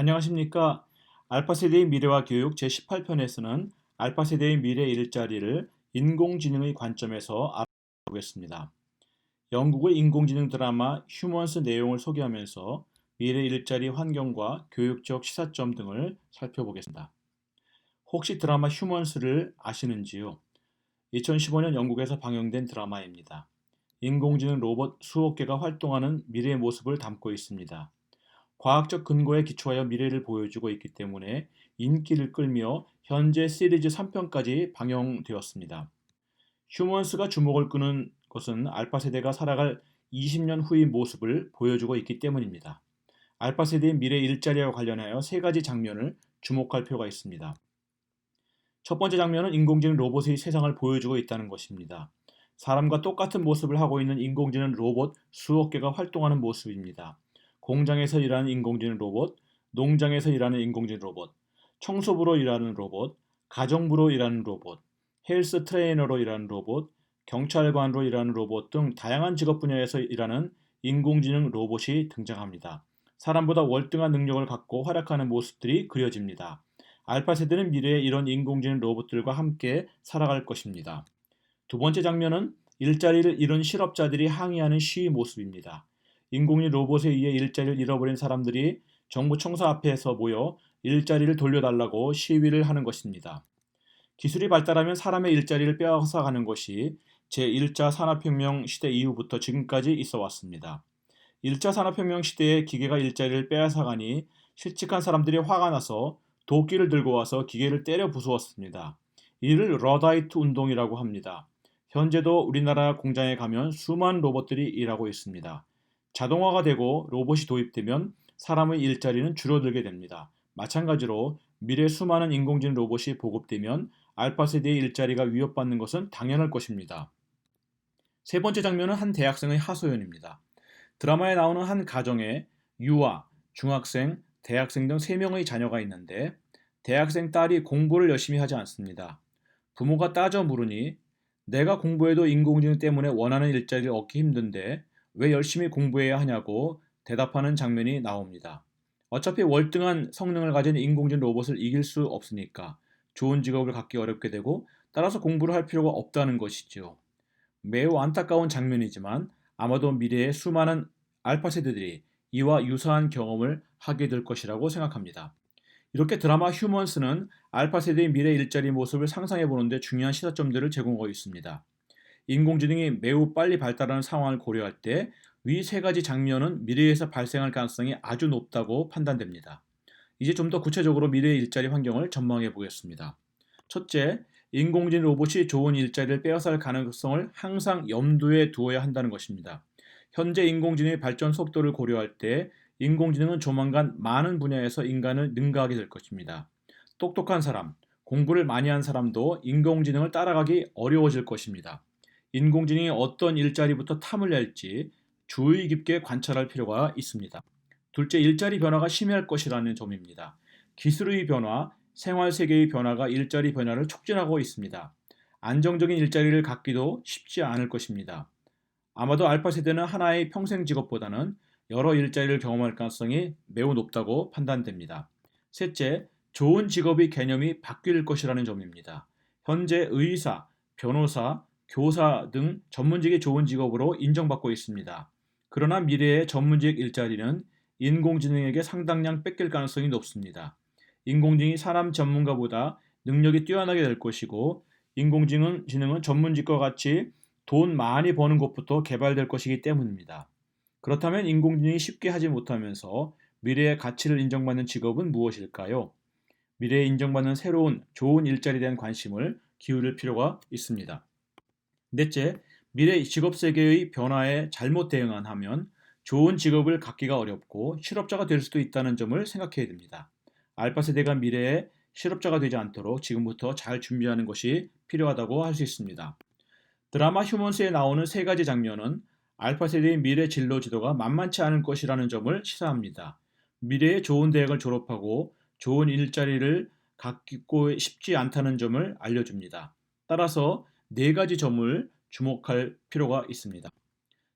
안녕하십니까. 알파세대의 미래와 교육 제18편에서는 알파세대의 미래 일자리를 인공지능의 관점에서 알아보겠습니다. 영국의 인공지능 드라마 휴먼스 내용을 소개하면서 미래 일자리 환경과 교육적 시사점 등을 살펴보겠습니다. 혹시 드라마 휴먼스를 아시는지요? 2015년 영국에서 방영된 드라마입니다. 인공지능 로봇 수억 개가 활동하는 미래의 모습을 담고 있습니다. 과학적 근거에 기초하여 미래를 보여주고 있기 때문에 인기를 끌며 현재 시리즈 3편까지 방영되었습니다. 휴먼스가 주목을 끄는 것은 알파 세대가 살아갈 20년 후의 모습을 보여주고 있기 때문입니다. 알파 세대의 미래 일자리와 관련하여 세 가지 장면을 주목할 필요가 있습니다. 첫 번째 장면은 인공지능 로봇의 세상을 보여주고 있다는 것입니다. 사람과 똑같은 모습을 하고 있는 인공지능 로봇 수억 개가 활동하는 모습입니다. 공장에서 일하는 인공지능 로봇, 농장에서 일하는 인공지능 로봇, 청소부로 일하는 로봇, 가정부로 일하는 로봇, 헬스 트레이너로 일하는 로봇, 경찰관으로 일하는 로봇 등 다양한 직업 분야에서 일하는 인공지능 로봇이 등장합니다. 사람보다 월등한 능력을 갖고 활약하는 모습들이 그려집니다. 알파 세대는 미래에 이런 인공지능 로봇들과 함께 살아갈 것입니다. 두 번째 장면은 일자리를 잃은 실업자들이 항의하는 시위 모습입니다. 인공지능 로봇에 의해 일자리를 잃어버린 사람들이 정부 청사 앞에서 모여 일자리를 돌려달라고 시위를 하는 것입니다. 기술이 발달하면 사람의 일자리를 빼앗아가는 것이 제1차 산업혁명 시대 이후부터 지금까지 있어 왔습니다. 1차 산업혁명 시대에 기계가 일자리를 빼앗아가니 실직한 사람들이 화가 나서 도끼를 들고 와서 기계를 때려 부수었습니다. 이를 러다이트 운동이라고 합니다. 현재도 우리나라 공장에 가면 수많은 로봇들이 일하고 있습니다. 자동화가 되고 로봇이 도입되면 사람의 일자리는 줄어들게 됩니다. 마찬가지로 미래 수많은 인공지능 로봇이 보급되면 알파 세대의 일자리가 위협받는 것은 당연할 것입니다. 세 번째 장면은 한 대학생의 하소연입니다. 드라마에 나오는 한 가정에 유아, 중학생, 대학생 등 3명의 자녀가 있는데 대학생 딸이 공부를 열심히 하지 않습니다. 부모가 따져 물으니 내가 공부해도 인공지능 때문에 원하는 일자리를 얻기 힘든데 왜 열심히 공부해야 하냐고 대답하는 장면이 나옵니다. 어차피 월등한 성능을 가진 인공지능 로봇을 이길 수 없으니까 좋은 직업을 갖기 어렵게 되고 따라서 공부를 할 필요가 없다는 것이죠. 매우 안타까운 장면이지만 아마도 미래의 수많은 알파 세대들이 이와 유사한 경험을 하게 될 것이라고 생각합니다. 이렇게 드라마 휴먼스는 알파 세대의 미래 일자리 모습을 상상해 보는데 중요한 시사점들을 제공하고 있습니다. 인공지능이 매우 빨리 발달하는 상황을 고려할 때 위 세 가지 장면은 미래에서 발생할 가능성이 아주 높다고 판단됩니다. 이제 좀 더 구체적으로 미래의 일자리 환경을 전망해 보겠습니다. 첫째, 인공지능 로봇이 좋은 일자리를 빼앗을 가능성을 항상 염두에 두어야 한다는 것입니다. 현재 인공지능의 발전 속도를 고려할 때 인공지능은 조만간 많은 분야에서 인간을 능가하게 될 것입니다. 똑똑한 사람, 공부를 많이 한 사람도 인공지능을 따라가기 어려워질 것입니다. 인공지능이 어떤 일자리부터 탐을 낼지 주의 깊게 관찰할 필요가 있습니다. 둘째, 일자리 변화가 심할 것이라는 점입니다. 기술의 변화, 생활 세계의 변화가 일자리 변화를 촉진하고 있습니다. 안정적인 일자리를 갖기도 쉽지 않을 것입니다. 아마도 알파 세대는 하나의 평생 직업보다는 여러 일자리를 경험할 가능성이 매우 높다고 판단됩니다. 셋째, 좋은 직업의 개념이 바뀔 것이라는 점입니다. 현재 의사, 변호사, 교사 등 전문직이 좋은 직업으로 인정받고 있습니다. 그러나 미래의 전문직 일자리는 인공지능에게 상당량 뺏길 가능성이 높습니다. 인공지능이 사람 전문가보다 능력이 뛰어나게 될 것이고 인공지능은 전문직과 같이 돈 많이 버는 것부터 개발될 것이기 때문입니다. 그렇다면 인공지능이 쉽게 하지 못하면서 미래의 가치를 인정받는 직업은 무엇일까요? 미래에 인정받는 새로운 좋은 일자리에 대한 관심을 기울일 필요가 있습니다. 넷째, 미래 직업 세계의 변화에 잘못 대응하면 좋은 직업을 갖기가 어렵고 실업자가 될 수도 있다는 점을 생각해야 됩니다. 알파 세대가 미래에 실업자가 되지 않도록 지금부터 잘 준비하는 것이 필요하다고 할 수 있습니다. 드라마 휴먼스에 나오는 세 가지 장면은 알파 세대의 미래 진로 지도가 만만치 않을 것이라는 점을 시사합니다. 미래에 좋은 대학을 졸업하고 좋은 일자리를 갖고 싶지 않다는 점을 알려줍니다. 따라서 네 가지 점을 주목할 필요가 있습니다.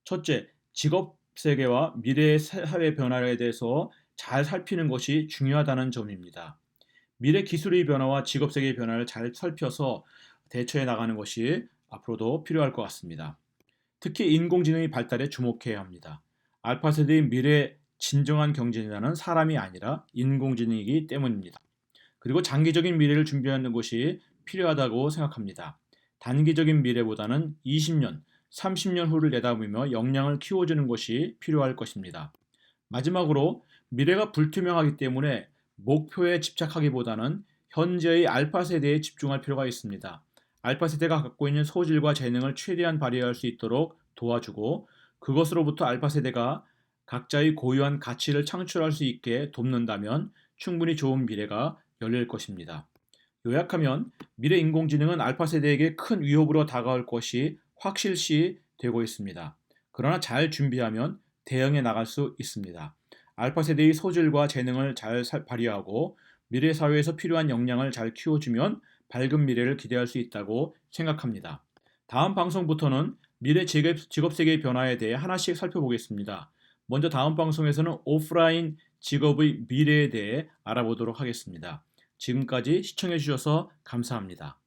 첫째, 직업 세계와 미래의 사회 변화에 대해서 잘 살피는 것이 중요하다는 점입니다. 미래 기술의 변화와 직업 세계의 변화를 잘 살펴서 대처해 나가는 것이 앞으로도 필요할 것 같습니다. 특히 인공지능의 발달에 주목해야 합니다. 알파 세대의 미래 진정한 경쟁자는 사람이 아니라 인공지능이기 때문입니다. 그리고 장기적인 미래를 준비하는 것이 필요하다고 생각합니다. 단기적인 미래보다는 20년, 30년 후를 내다보며 역량을 키워주는 것이 필요할 것입니다. 마지막으로 미래가 불투명하기 때문에 목표에 집착하기보다는 현재의 알파 세대에 집중할 필요가 있습니다. 알파 세대가 갖고 있는 소질과 재능을 최대한 발휘할 수 있도록 도와주고 그것으로부터 알파 세대가 각자의 고유한 가치를 창출할 수 있게 돕는다면 충분히 좋은 미래가 열릴 것입니다. 요약하면 미래 인공지능은 알파 세대에게 큰 위협으로 다가올 것이 확실시 되고 있습니다. 그러나 잘 준비하면 대응해 나갈 수 있습니다. 알파 세대의 소질과 재능을 잘 발휘하고 미래 사회에서 필요한 역량을 잘 키워주면 밝은 미래를 기대할 수 있다고 생각합니다. 다음 방송부터는 미래 직업 세계의 변화에 대해 하나씩 살펴보겠습니다. 먼저 다음 방송에서는 오프라인 직업의 미래에 대해 알아보도록 하겠습니다. 지금까지 시청해 주셔서 감사합니다.